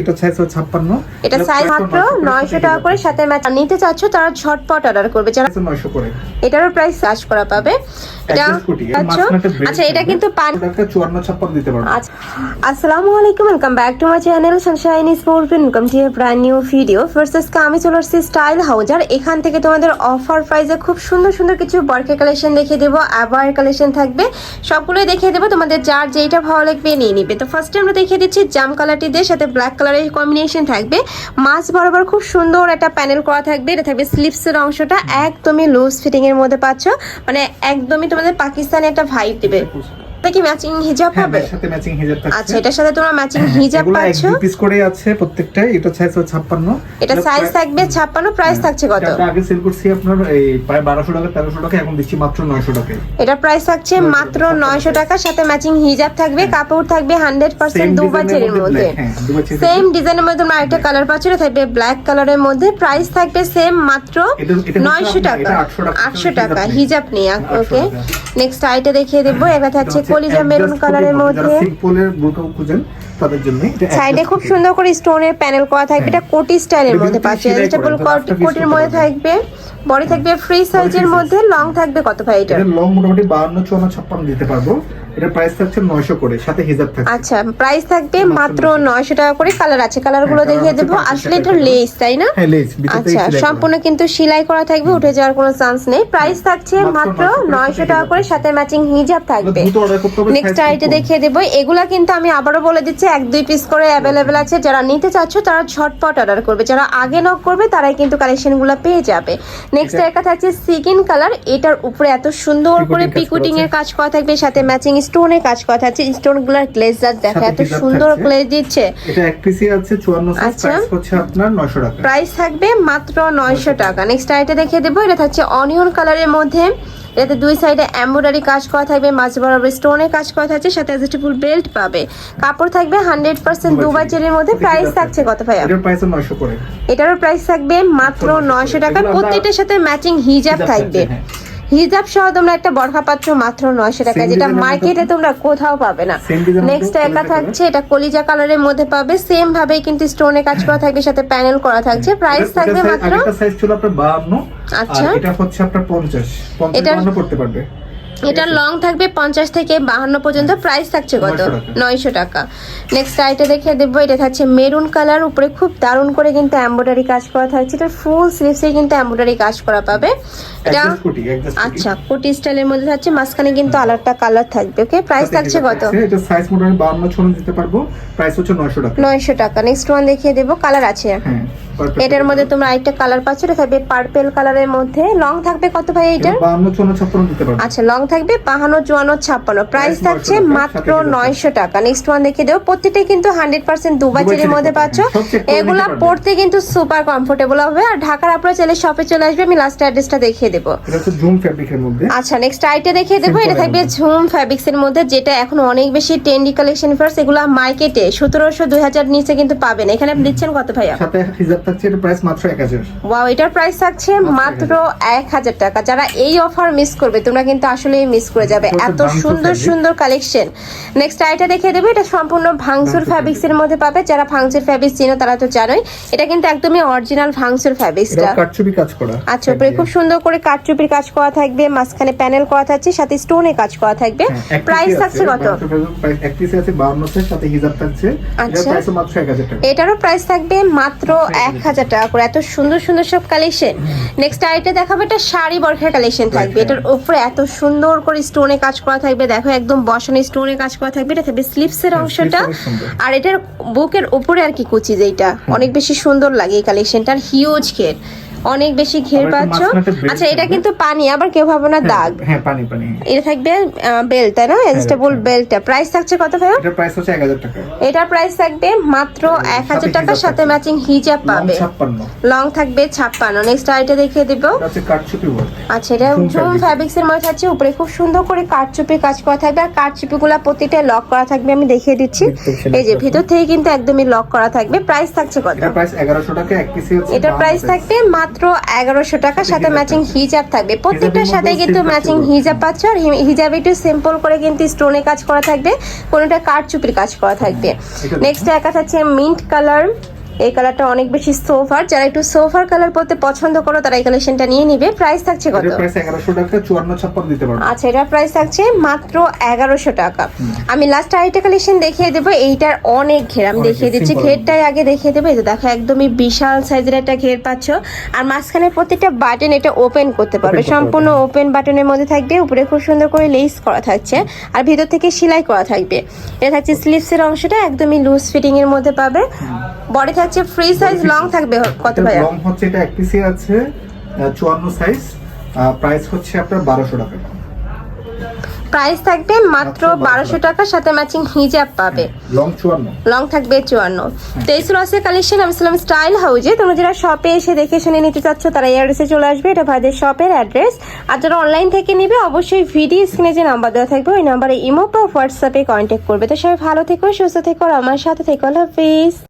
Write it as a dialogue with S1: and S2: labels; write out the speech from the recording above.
S1: এটা সাইজ ছাপ্পান্ন।
S2: এটা সাইজ মাত্র নয়শো টাকা করে সাথে ম্যাচ নিতে চাচ্ছ তারা ঝটপট অর্ডার করবে। যারা
S1: নয়শো করে।
S2: এটারও প্রাইস চার্জ করা পাবে। এটা
S1: Adjust কুটি, এর
S2: আচ্ছা
S1: মাঝখানে একটা braid
S2: এটা কিন্তু পান
S1: একটা চুয়ান্ন ছাপ্পান্ন দিতে
S2: আসসালামু আলাইকুম welcome back to my channel Sunshine is sports welcome to a brand new video first আজকে আমি চলে আসছি স্টাইল হাউজ আর এখান থেকে তোমাদের অফার প্রাইসে খুব সুন্দর সুন্দর কিছু বর্কের কালেকশন দেখিয়ে দেবো। আবার কালেকশন থাকবে। সবগুলোই দেখিয়ে দেবো। তোমাদের যার যেইটা ভালো লাগবে নিয়ে নিবে। তো ফার্স্টে আমরা দেখিয়ে দিচ্ছি জাম কালারটি দিয়ে সাথে ব্ল্যাক কালারের কম্বিনেশন থাকবে। মাছ বরাবর খুব সুন্দর একটা প্যানেল করা থাকবে। এটা থাকবে স্লিপসের অংশটা একদমই লুজ ফিটিং এর মধ্যে পাচ্ছ। মানে একদমই তোমাদের পাকিস্তানে একটা ভাইব দিবে। এটা কি ম্যাচিং হিজাব
S1: হ্যাঁ
S2: হবে?
S1: এর সাথে ম্যাচিং হিজাব থাকছে।
S2: আচ্ছা এটার সাথে তোমরা ম্যাচিং হিজাব
S1: এগুলো এক পিস করে আছে প্রত্যেকটাই। এটা সাইজ হচ্ছে ছাপ্পান্ন।
S2: এটা সাইজ থাকবে ছাপ্পান্ন প্রাইস থাকছে কত?
S1: এটা আগে সেল করছি আপনার এই প্রায় বারোশো টাকা তেরোশো টাকা এখন দিচ্ছি মাত্র নয়শো টাকায়
S2: এটা প্রাইস থাকছে মাত্র নয়শো টাকা। সাথে ম্যাচিং হিজাব থাকবে কাপড় থাকবে হান্ড্রেড পার্সেন্ট
S1: Same
S2: দুবাচের
S1: এর
S2: মধ্যে
S1: হ্যাঁ, দুবাচের
S2: সেম ডিজাইনের মধ্যে তোমরা আরেকটা কালার পাচ্ছ এটা থাকবে ব্ল্যাক কালারের মধ্যে। প্রাইস থাকবে সেম মাত্র
S1: এটা- এটা হচ্ছে
S2: নয়শো
S1: আপনার-
S2: টাকা।
S1: 800 টাকা, হিজাব
S2: টাকা
S1: নেই।
S2: হিজাব নিয়ে
S1: 800
S2: ওকে নেক্সট আইটা দেখিয়ে দেবো এটা থাকছে কলিজা মেরুন কালারের মধ্যে।
S1: সিম্পলের বুটো খুঁজেন তাদের জন্য
S2: সাইডে খুব সুন্দর করে স্টোনের প্যানেল করা থাকবে এটা কোটি স্টাইলের মধ্যে পাচ্ছে।
S1: একটা
S2: কোটির মধ্যে থাকবে বডি থাকবে ফ্রি সাইজের। মধ্যে লং থাকবে কত ভাই এটা?
S1: লং মোটামুটি বাহান্ন চুয়ান্ন ছাপ্পান্ন দিতে পারব। এটা প্রাইস থাকছে নয়শো করে সাথে হিজাব থাকছে।
S2: আচ্ছা প্রাইস থাকবে মাত্র
S1: মাত্র
S2: নয়শো। টাকা করে কালার আছে। কালারগুলো
S1: হ্যাঁ,
S2: দেখিয়ে দেবো। আসলে এটা লেস তাই না?
S1: হ্যাঁ লেস
S2: আচ্ছা সম্পূর্ণ কিন্তু সেলাই করা থাকবে উঠে যাওয়ার কোনো চান্স নেই। প্রাইস থাকছে মাত্র
S1: মাত্র
S2: নয়শো টাকা করে সাথে ম্যাচিং হিজাব থাকবে। নেক্সট আইটে দেখিয়ে দেবো। এগুলা কিন্তু আমি আবারও বলে দিচ্ছি এক দুই পিস করে অ্যাভেলেবেল আছে। যারা নিতে চাচ্ছ তারা ঝটপট অর্ডার করবে। যারা আগে নক করবে তারাই কিন্তু কালেকশনগুলো পেয়ে যাবে। নেক্সট একটা থাকছে সিকিন কালার এটার উপরে এত সুন্দর করা পিকুটিং এর কাজ করা থাকবে সাথে ম্যাচিং স্টোনের কাজ করা থাকছে। স্টোনগুলার গ্লেজার দেখো এত সুন্দর। গ্লেজ দিচ্ছে।
S1: এটা এক পিসই আছে চুয়ান্ন সাইজ
S2: আচ্ছা।
S1: প্রাইস হচ্ছে আপনার নয়শো টাকা।
S2: প্রাইস থাকবে মাত্র নয়শো টাকা। নেক্সট আইটে দেখিয়ে দেবো এটা থাকছে অনিয়ন কালারের মধ্যে। এটাতে দুই সাইডে এমব্রয়ডারি কাজ করা থাকবে মাঝ বরাবর স্টোনে কাজ করা থাকছে সাথে অ্যাডজাস্টেবল বেল্ট পাবে। কাপড় থাকবে হান্ড্রেড পার্সেন্ট দুবাই চেরির মধ্যে। প্রাইস থাকছে কত ভাইয়া?
S1: এটার প্রাইস নয়শো করে।
S2: এটারও প্রাইস থাকবে মাত্র নয়শো টাকা। প্রত্যেকটার সাথে ম্যাচিং হিজাব থাকবে। হিজাব সহ তোমরা একটা বরখা পাচ্ছ মাত্র নয়শো টাকা যেটা মার্কেটে তোমরা কোথাও পাবে না। নেক্সট একা থাকছে এটা কলিজা কালারের মধ্যে পাবে। সেম ভাবে কিন্তু স্টোনে কাজ করা থাকবে সাথে প্যানেল করা থাকছে। প্রাইস থাকবে মাত্র আচ্ছা।
S1: এটা হচ্ছে আপনার পঞ্চাশ। পঞ্চাশ করতে পারবে।
S2: এটা লং থাকবে পঞ্চাশ থেকে বাহান্ন পর্যন্ত প্রাইস থাকছে কত? নয়শো টাকা। নেক্সট আইটে দেখে দেবো এটা থাকছে মেরুন কালার উপরে খুব দারুণ করে কিন্তু এম্ব্রয়ডারি কাজ করা থাকছে। এটা ফুল স্লিভসে কিন্তু এম্ব্রয়ডারি কাজ করা পাবে। এটা আচ্ছা কোটি স্টাইলের মধ্যে থাকছে মাঝখানে কিন্তু আলাদা কালার থাকবে ওকে প্রাইস থাকছে কত?
S1: এটা সাইজ মোটামুটি বাহান্ন ছন্ন দিতে পারব। প্রাইস হচ্ছে নয়শো টাকা।
S2: নয়শো টাকা। নেক্সট ওয়ান দেখিয়ে দেবো কালার আছে।
S1: হ্যাঁ।
S2: এটার মধ্যে তোমরা আরেকটা কালার পাচ্ছ এটা থাকবে পার্পেল কালারের মধ্যে। লং থাকবে কত ভাই
S1: এটা
S2: আচ্ছা লং থাকবে বাহান্ন চুয়ান্ন ছাপ্পান্ন। প্রাইস থাকছে মাত্র নয়শো টাকা। নেক্সট ওয়ান দেখে দেবো। প্রত্যেকটাই কিন্তু হান্ড্রেড পার্সেন্ট চেরির
S1: চেরির
S2: মধ্যে পাচ্ছ।
S1: হ্যাঁ,
S2: এগুলা পড়তে কিন্তু সুপার কমফোর্টেবল হবে। আর ঢাকার আপনারা চাইলে শপে চলে আসবে। আমি লাস্ট অ্যাড্রেসটা দেখিয়ে দেবো। আচ্ছা নেক্সট আইটে দেখিয়ে দেবো। এটা থাকবে ঝুম ফ্যাব্রিক্স এর মধ্যে যেটা এখন অনেক বেশি ট্রেন্ডি কালেকশন ফার্স এগুলো মার্কেটে সতেরোশো দুই হাজার নিচে কিন্তু পাবেন। এখানে আপনি দিচ্ছেন কত ভাইয়া?
S1: থাকছে এটা প্রাইস মাত্র এক হাজার
S2: ওয়াও এটার প্রাইস থাকছে মাত্র এক হাজার টাকা। যারা এই অফার মিস করবে তোমরা কিন্তু আসলেই মিস করে যাবে। এত সুন্দর সুন্দর কালেকশন নেক্সট আইটা দেখিয়ে দেবে এটা সম্পূর্ণ ভাঙচুর ফ্যাব্রিক্স এর মধ্যে পাবে। যারা ভাঙচুর ফ্যাব্রিক্স চিনো তারা তো জানোই এটা কিন্তু একদমই অরিজিনাল
S1: এটা
S2: ফ্যাব্রিক্সটা
S1: কাটছবি কাজ করা।
S2: আচ্ছা উপরে খুব সুন্দর করে কাঠচুপির কাজ করা থাকবে মাঝখানে প্যানেল করা থাকছে সাথে স্টোনে কাজ করা থাকবে।
S1: হ্যাঁ,
S2: প্রাইস থাকছে কত?
S1: এক পিসে আছে বাহান্ন সাইজ সাথে হিজাব থাকছে। এটার
S2: আচ্ছা। এটারও প্রাইস থাকবে মাত্র এক হাজার টাকা করে। এত সুন্দর সুন্দর সব কালেকশন নেক্সট আইটে দেখাবো এটা শাড়ি বরখার কালেকশন থাকবে। এটার উপরে এত সুন্দর করে স্টোনে কাজ করা থাকবে। দেখো একদম বসানো স্টোনে কাজ করা থাকবে। এটা থাকবে স্লিপসের
S1: হ্যাঁ,
S2: অংশটা। আর এটার বুকের উপরে আর কি কুচি যেটা অনেক বেশি সুন্দর লাগে এই কালেকশনটা আর হিউজ ঘের অনেক বেশি ঘের পাচ্ছ। আচ্ছা এটা কিন্তু পানি আবার কেউ ভাবো না দাগ।
S1: হ্যাঁ পানি পানি
S2: এটা থাকবে বেল্ট তাই না? অ্যাডজাস্টেবল
S1: হ্যাঁ।
S2: বেল্টটা প্রাইস থাকছে কত ভাইয়া?
S1: এটা প্রাইস হচ্ছে এক হাজার টাকা।
S2: এটার প্রাইস থাকবে মাত্র এক হাজার
S1: সাথে
S2: টাকার সাথে ম্যাচিং হিজাব পাবে। লং থাকবে ছাপ্পান্ন। নেক্সট আইটা দেখিয়ে দিব।
S1: এটা
S2: আচ্ছা এটা
S1: fabric।
S2: ফ্যাব্রিক্স এর মধ্যে থাকছে। উপরে খুব সুন্দর করে কাঠচুপি কাজ করা থাকবে। আর কাঠচুপি গুলা প্রতিটা লক করা থাকবে আমি দেখিয়ে দিচ্ছি। এই যে ভিতর থেকে কিন্তু একদমই লক করা থাকবে। প্রাইস থাকছে কত?
S1: এটার প্রাইস এগারোশো টাকা এক পিসে 52
S2: প্রাইস থাকবে মাত্র মাত্র এগারোশো টাকা সাথে ম্যাচিং হিজাব থাকবে। প্রত্যেকটার সাথে কিন্তু ম্যাচিং হিজাব পাচ্ছ আর হিজাব একটু সিম্পল করে কিন্তু স্টোনে কাজ করা থাকবে কোনোটা কারচুপির কাজ করা থাকবে। নেক্সট একা থাকছে মিন্ট কালার এই কালারটা অনেক বেশি সোফার যারা একটু সোফার কালার পরতে পছন্দ করো তারা এই কালেকশনটা নিয়ে নিবে। প্রাইস থাকছে কত?
S1: প্রাইস এগারোশো টাকা চুয়ান্ন ছাপ্পান্ন দিতে পারব।
S2: আচ্ছা এটা প্রাইস থাকছে মাত্র এগারোশো টাকা। আমি লাস্ট আরেকটা কালেকশন দেখিয়ে দেবো এইটার অনেক ঘের। আমি দেখিয়ে দিচ্ছি ঘেরটাই আগে দেখিয়ে দেবো। এই যে দেখো একদমই বিশাল সাইজের একটা ঘের পাচ্ছ। আর মাঝখানে প্রত্যেকটা বাটন এটা ওপেন করতে পারবে। সম্পূর্ণ ওপেন বাটনের মধ্যে থাকবে। উপরে খুব সুন্দর করে লেস করা থাকছে। আর ভিতর থেকে সেলাই করা থাকবে। এটা থাকছে স্লিভসের অংশটা একদমই লুজ ফিটিং এর মধ্যে পাবে। বডি থাকছে ফ্রি সাইজ লং থাকবে কত ভাইয়া?
S1: লং হচ্ছে এটা এক পিসি আছে চুয়ান্ন সাইজ প্রাইস হচ্ছে আপনার বারোশো টাকা।
S2: প্রাইস থাকবে
S1: মাত্র
S2: বারোশো টাকার সাথে ম্যাচিং হিজাব পাবে।
S1: লং চুয়ান্ন।
S2: লং থাকবে চুয়ান্ন। তেইশ লসের কালেকশন আমি ছিলাম স্টাইল হাউজে তোমরা যারা শপে এসে দেখে শুনে নিতে চাচ্ছ তারা এই অ্যাড্রেসে চলে আসবে। এটা ভাইদের শপের অ্যাড্রেস আর যারা অনলাইন থেকে নিবে অবশ্যই ভিডিও স্ক্রিনে যে নাম্বার দেওয়া থাকবে ওই নাম্বারে ইমো বা হোয়াটসঅ্যাপে কন্ট্যাক্ট করবে। তো সবাই ভালো থেকো সুস্থ থেকো আর আমার সাথে থেকো। আল্লাহ হাফিজ।